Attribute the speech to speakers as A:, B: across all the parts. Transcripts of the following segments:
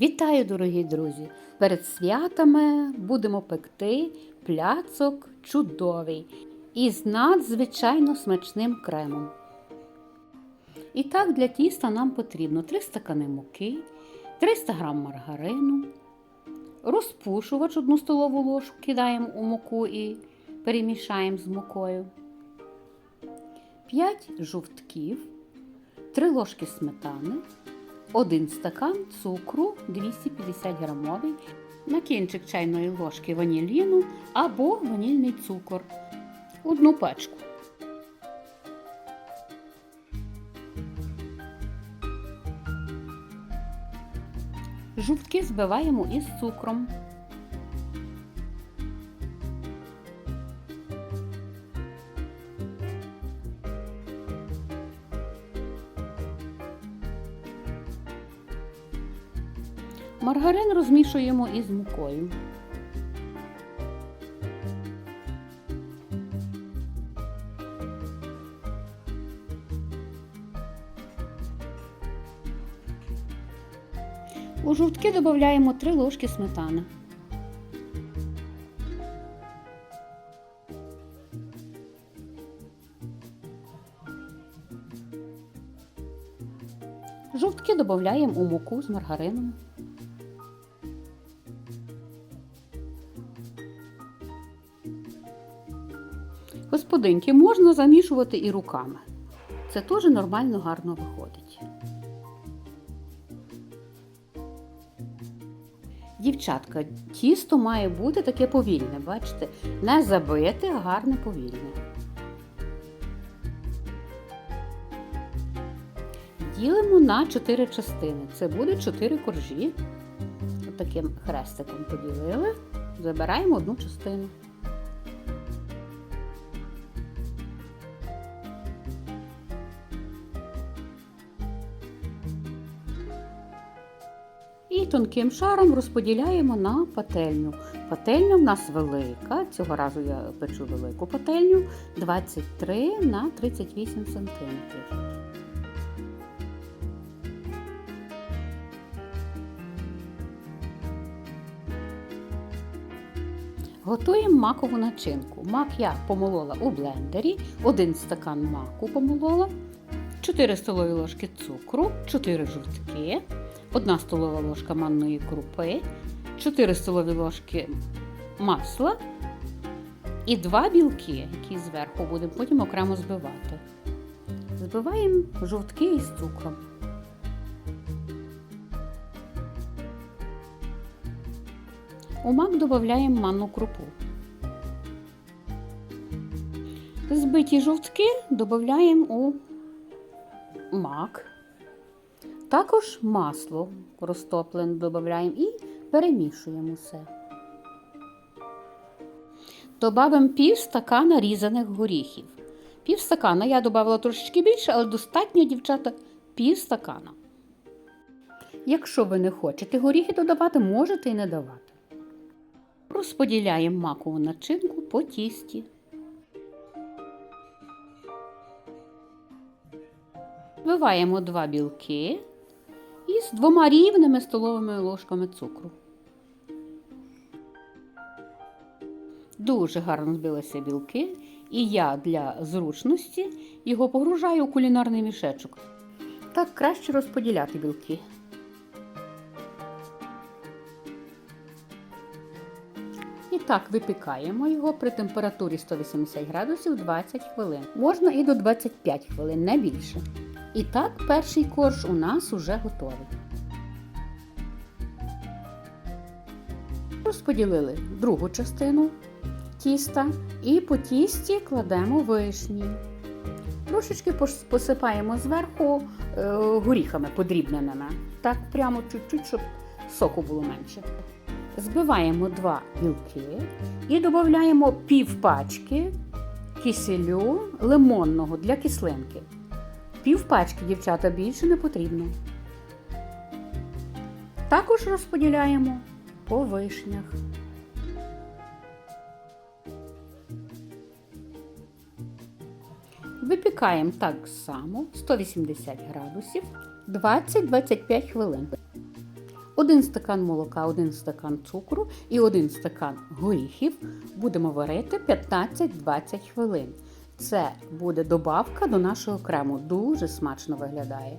A: Вітаю, дорогі друзі! Перед святами будемо пекти пляцок чудовий із надзвичайно смачним кремом. І так, для тіста нам потрібно 3 стакани муки, 300 г маргарину, розпушувач 1 столову ложку кидаємо у муку і перемішаємо з мукою, 5 жовтків, 3 ложки сметани. 1 стакан цукру 250 грамовий, на кінчик чайної ложки ваніліну або ванільний цукор. Одну пачку. Жовтки збиваємо із цукром. Маргарин розмішуємо із мукою. У жовтки додаємо 3 ложки сметани. Жовтки додаємо у муку з маргарином. Господинки можна замішувати і руками. Це теж нормально гарно виходить. Дівчатка, тісто має бути таке повільне, бачите? Не забите, а гарне повільне. Ділимо на 4 частини. Це буде 4 коржі. Отаким хрестиком поділили. Забираємо одну частину. І тонким шаром розподіляємо на пательню. Пательня в нас велика, цього разу я печу велику пательню 23 на 38 см. Готуємо макову начинку. Мак я помолола у блендері, 1 стакан маку помолола, 4 столові ложки цукру, 4 жовтки, 1 столова ложка манної крупи, 4 столові ложки масла і 2 білки, які зверху будемо потім окремо збивати. Збиваємо жовтки із цукром. У мак додаємо манну крупу. Збиті жовтки додаємо у мак. Також масло розтоплене додаємо і перемішуємо все. Добавимо пів стакана різаних горіхів. Пів стакана я додавала трошечки більше, але достатньо, дівчата, пів стакана. Якщо ви не хочете горіхи додавати, можете і не давати. Розподіляємо макову начинку по тісті. Виваємо два білки із двома рівними столовими ложками цукру. Дуже гарно збилися білки, і я для зручності його погружаю у кулінарний мішечок. Так краще розподіляти білки. І так випікаємо його при температурі 180 градусів 20 хвилин. Можна і до 25 хвилин, не більше. І так, перший корж у нас уже готовий. Розподілили другу частину тіста і по тісті кладемо вишні. Трошечки посипаємо зверху е, горіхами подрібненими. Так прямо чуть-чуть, щоб соку було менше. Збиваємо два білки і додаємо пів пачки киселю лимонного для кислинки. Пів пачки, дівчата, більше не потрібно. Також розподіляємо по вишнях. Випікаємо так само 180 градусів 20-25 хвилин. 1 стакан молока, 1 стакан цукру і 1 стакан горіхів будемо варити 15-20 хвилин. Це буде добавка до нашого крему. Дуже смачно виглядає.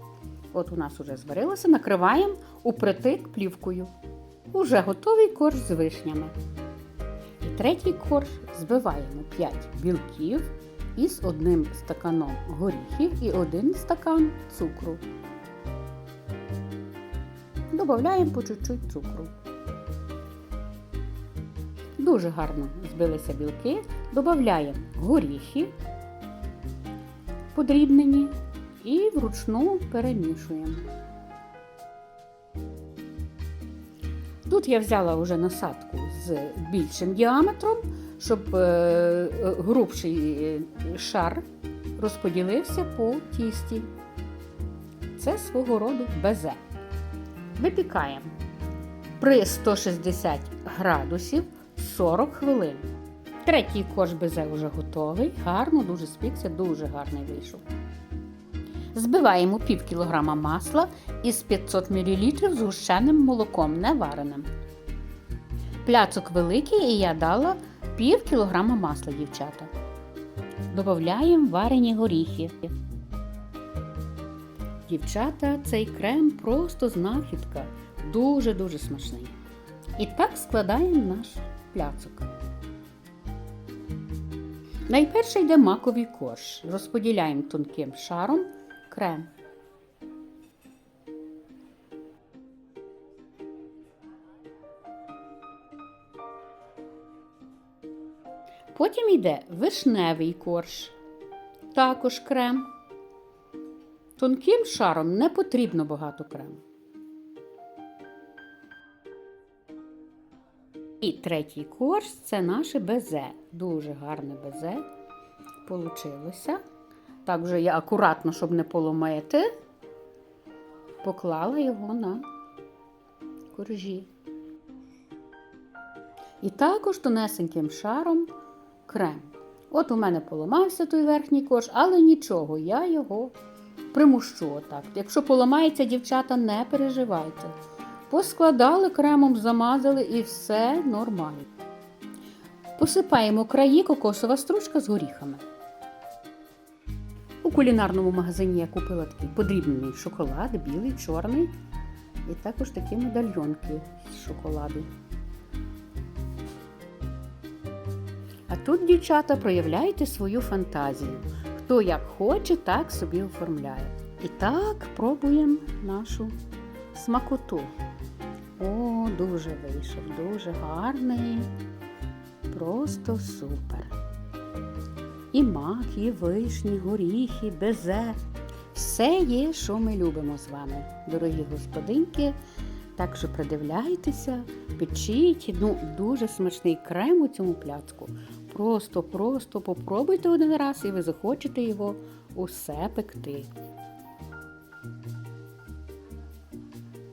A: От у нас уже зварилося, накриваємо упритик плівкою. Уже готовий корж з вишнями. І третій корж збиваємо 5 білків із одним стаканом горіхів і один стакан цукру. Додаємо по чуть-чуть цукру. Дуже гарно збилися білки. Додаємо горіхи подрібнені і вручну перемішуємо. Тут я взяла вже насадку з більшим діаметром, щоб е, грубший шар розподілився по тісті. Це свого роду безе. Випікаємо при 160 градусів 40 хвилин. Третій корж безе вже готовий. Гарно, дуже спікся, дуже гарний вийшов. Збиваємо пів кілограма масла із 500 мл згущеним молоком, не вареним. Пляцок великий і я дала пів кілограма масла, дівчата. Додаємо варені горіхи. Дівчата, цей крем просто знахідка. Дуже-дуже смачний. І так складаємо наш пляцок. Найперше йде маковий корж. Розподіляємо тонким шаром крем. Потім йде вишневий корж, також крем. Тонким шаром не потрібно багато крему. І третій корж це наше безе. Дуже гарне безе получилося. Так вже я акуратно, щоб не поломити, поклала його на коржі. І також тонесеньким шаром крем. От у мене поламався той верхній корж, але нічого, я його примущу отак. Якщо поламається, дівчата, не переживайте. Поскладали кремом, замазали і все нормально. Посипаємо краї кокосова стружка з горіхами. У кулінарному магазині я купила такий подрібнений шоколад, білий, чорний. І також такі медальйонки з шоколаду. А тут, дівчата, проявляйте свою фантазію. Хто як хоче, так собі оформляє. І так пробуємо нашу смакоту. О, дуже вийшов, дуже гарний. Просто супер. І мак, і вишні, горіхи, безе. Все є, що ми любимо з вами, дорогі господинки. Так що придивляйтеся, печіть. Ну, дуже смачний крем у цьому пляцку. Просто-просто попробуйте один раз і ви захочете його усе пекти.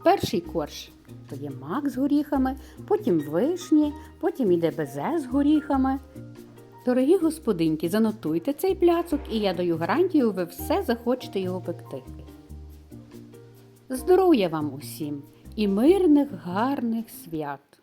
A: Перший корж то є мак з горіхами, потім вишні, потім іде безе з горіхами. Дорогі господинки, занотуйте цей пляцок, і я даю гарантію, ви все захочете його пекти. Здоров'я вам усім і мирних гарних свят!